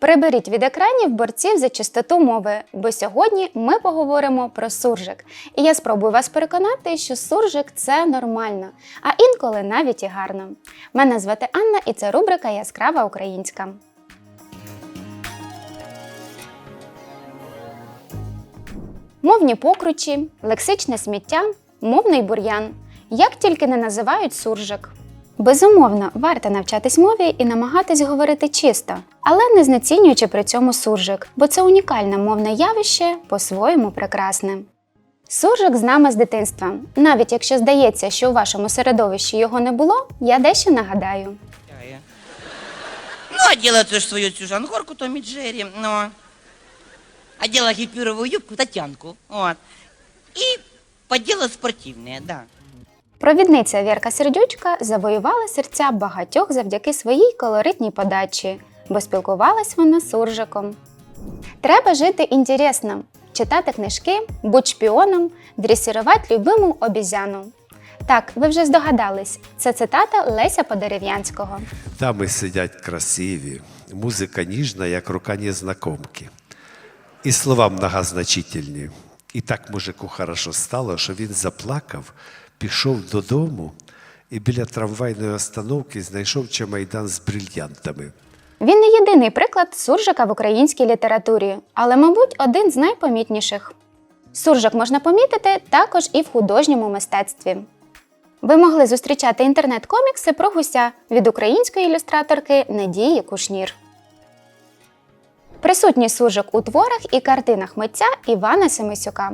Приберіть від екранів борців за чистоту мови, бо сьогодні ми поговоримо про суржик. І я спробую вас переконати, що суржик це нормально, а інколи навіть і гарно. Мене звати Анна, і це рубрика Яскрава українська. Мовні покручі, лексичне сміття, мовний бур'ян. Як тільки не називають суржик. Безумовно, варто навчатись мові і намагатись говорити чисто, але не знецінюючи при цьому суржик, бо це унікальне мовне явище, по-своєму прекрасне. Суржик з нами з дитинства. Навіть якщо здається, що у вашому середовищі його не було, я дещо нагадаю. Ну, одела ты ж свою цю жангорку Томми Джерри, ну. Одела гипюровую юбку Татьянку, вот. И подела спортивные, да. Провідниця Вірка Сердючка завоювала серця багатьох завдяки своїй колоритній подачі, бо спілкувалась вона з суржиком. Треба жити інтересно, читати книжки, будь шпіоном, дресірувати любиму обізяну. Так, ви вже здогадались, це цитата Леся Подерев'янського. Дами сидять красиві, музика ніжна, як рука незнакомки. І слова многозначительні. І так мужику хорошо стало, що він заплакав, пішов додому і біля трамвайної остановки знайшов чемайдан з брильянтами. Він не єдиний приклад суржика в українській літературі, але, мабуть, один з найпомітніших. Суржик можна помітити також і в художньому мистецтві. Ви могли зустрічати інтернет-комікси про гуся від української ілюстраторки Надії Кушнір. Присутній суржик у творах і картинах митця Івана Семисюка.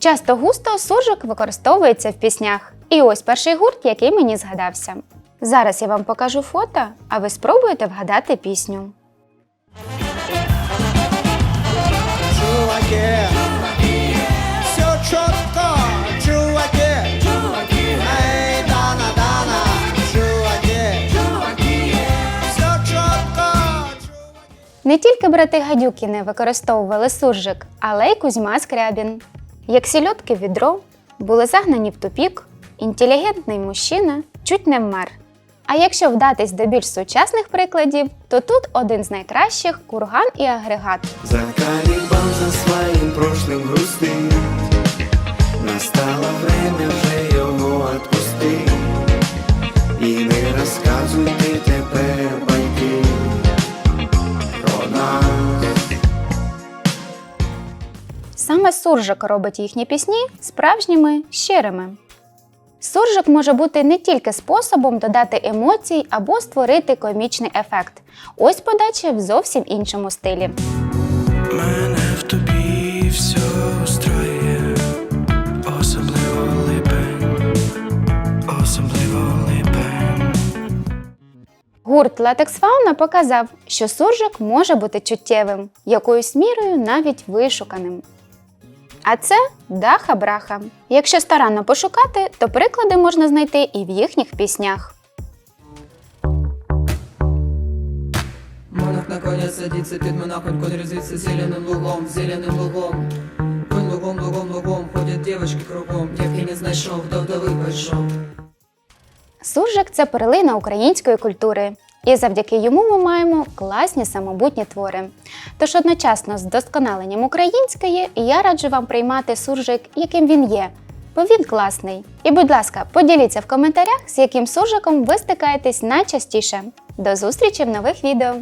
Часто густо суржик використовується в піснях. І ось перший гурт, який мені згадався. Зараз я вам покажу фото, а ви спробуєте вгадати пісню. Не тільки брати Гадюкіни використовували суржик, але й Кузьма Скрябін. Як сільотки відро, були загнані в тупік, інтелігентний мужчина чуть не вмер. А якщо вдатись до більш сучасних прикладів, то тут один з найкращих курган і агрегат. За калібан за своїм прошлим грустить Настало время вже його отпустить Саме суржик робить їхні пісні справжніми щирими. Суржик може бути не тільки способом додати емоцій або створити комічний ефект. Ось подача в зовсім іншому стилі. Мене в тобі все устроює Особливо липень Особливо липень Гурт Латекс Фауна показав, що суржик може бути чуттєвим, якоюсь мірою навіть вишуканим. А це даха-браха. Якщо старанно пошукати, то приклади можна знайти і в їхніх піснях. Монах на коня садится під монахом, конь резвится зеленым лугом, зеленым лугом. Конь лугом, лугом, лугом, ходят девочки кругом, девки не знайшов, до вдови пішов. Суржик це перлина української культури, і завдяки йому ми маємо класні самобутні твори. Тож одночасно з досконаленням української я раджу вам приймати суржик, яким він є, бо він класний. І, будь ласка, поділіться в коментарях, з яким суржиком ви стикаєтесь найчастіше. До зустрічі в нових відео!